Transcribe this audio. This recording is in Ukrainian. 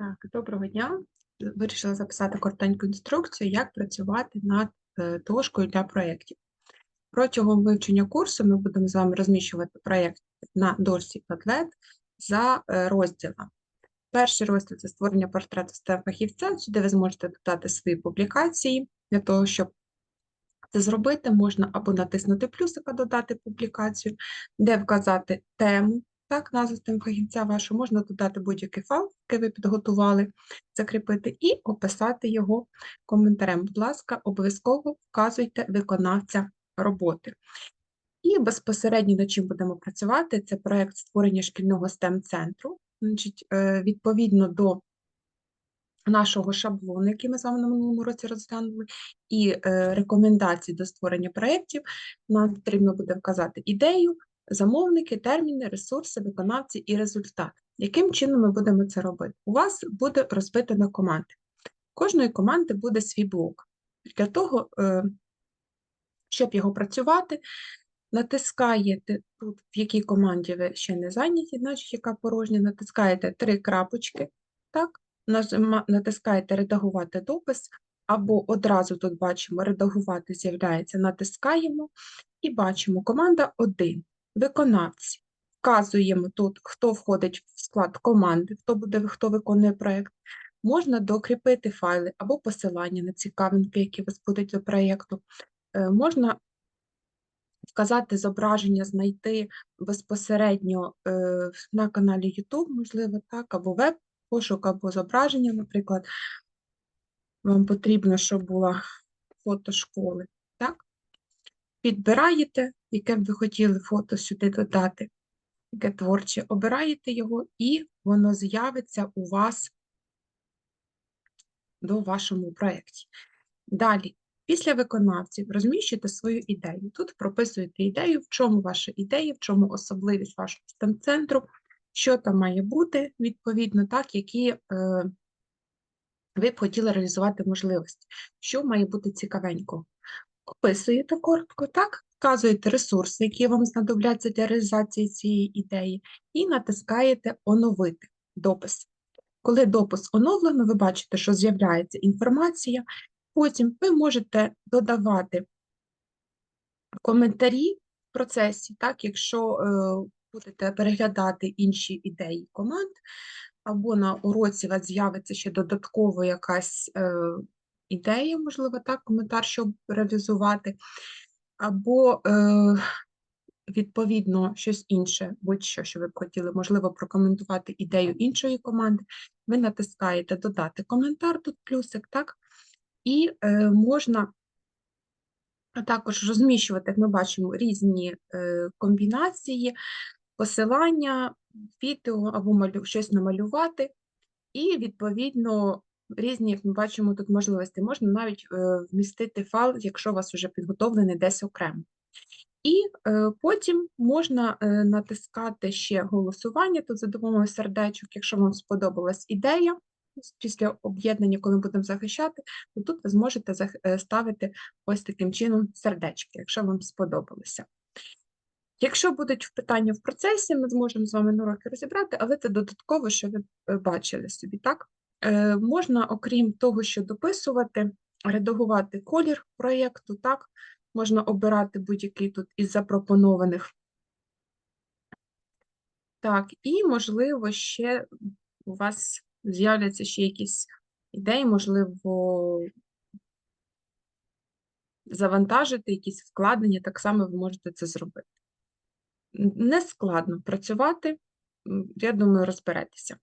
Так, доброго дня. Вирішила записати коротеньку інструкцію, як працювати над е, дошкою для проєктів. Протягом вивчення курсу ми будемо з вами розміщувати проєкт на дошці Padlet за е, розділами. Перший розділ це створення портрету став фахівця, сюди ви зможете додати свої публікації. Для того, щоб це зробити, можна або натиснути плюсика, додати публікацію, де вказати тему, так, назву тем фахівця вашу, можна додати будь-який файл, який ви підготували, закріпити і описати його коментарем. Будь ласка, обов'язково вказуйте виконавця роботи. І безпосередньо над чим будемо працювати, це проєкт створення шкільного STEM-центру. Значить, е, Відповідно до нашого шаблону, який ми з вами на минулому році розглянули, і е, рекомендацій до створення проєктів, нам потрібно буде вказати ідею, замовники, терміни, ресурси, виконавці і результат. Яким чином ми будемо це робити? У вас буде розбито на команди. Кожної команди буде свій блок. Для того, е, щоб його працювати, натискаєте тут, в якій команді ви ще не зайняті, значить, яка порожня, натискаєте три крапочки, так, натискаєте редагувати допис, або одразу тут бачимо редагувати з'являється, натискаємо і бачимо команда 1, виконавці. Вказуємо тут, хто входить в склад команди, хто буде, хто виконує проєкт. Можна докріпити файли або посилання на цікавинки, які вас будуть до проєкту. Е, Можна вказати зображення, знайти безпосередньо е, на каналі YouTube, можливо, так, або веб-пошук, або зображення, наприклад. Вам потрібно, щоб була фото школи, так? Підбираєте, яке б ви хотіли фото сюди додати, яке творче, обираєте його, і воно з'явиться у вас до вашому проєкті. Далі, після виконавців розміщуєте свою ідею. Тут прописуєте ідею, в чому ваша ідея, в чому особливість вашого STEM-центру, що там має бути, відповідно, так, які е, ви б хотіли реалізувати можливості, що має бути цікавенького. Описуєте коротко, так, вказуєте ресурси, які вам знадобляться для реалізації цієї ідеї, і натискаєте оновити допис. Коли допис оновлено, ви бачите, що з'являється інформація. Потім ви можете додавати коментарі в процесі, так, якщо е, будете переглядати інші ідеї команд, або на уроці у вас з'явиться ще додатково якась ідея, можливо, так, коментар, щоб реалізувати, або е, відповідно щось інше, будь-що, що ви б хотіли, можливо, прокоментувати ідею іншої команди, ви натискаєте додати коментар, тут плюсик, так, і е, можна також розміщувати, як ми бачимо, різні е, комбінації, посилання, відео або малю, щось намалювати, і, відповідно, різні, як ми бачимо, тут можливості. Можна навіть е, вмістити файл, якщо у вас вже підготовлений десь окремо. І е, потім можна е, натискати ще голосування тут за допомогою сердечок, якщо вам сподобалась ідея. Після об'єднання, коли будемо захищати, то тут ви зможете е, ставити ось таким чином сердечки, якщо вам сподобалося. Якщо будуть питання в процесі, ми зможемо з вами на уроки розібрати, але це додатково, що ви е, бачили собі, так? Е, Можна, окрім того, що дописувати, редагувати колір проєкту, так? Можна обирати будь-який тут із запропонованих. Так, і, можливо, ще у вас з'являться ще якісь ідеї, можливо, завантажити якісь вкладення, так само ви можете це зробити. Не складно працювати, я думаю, розберетеся.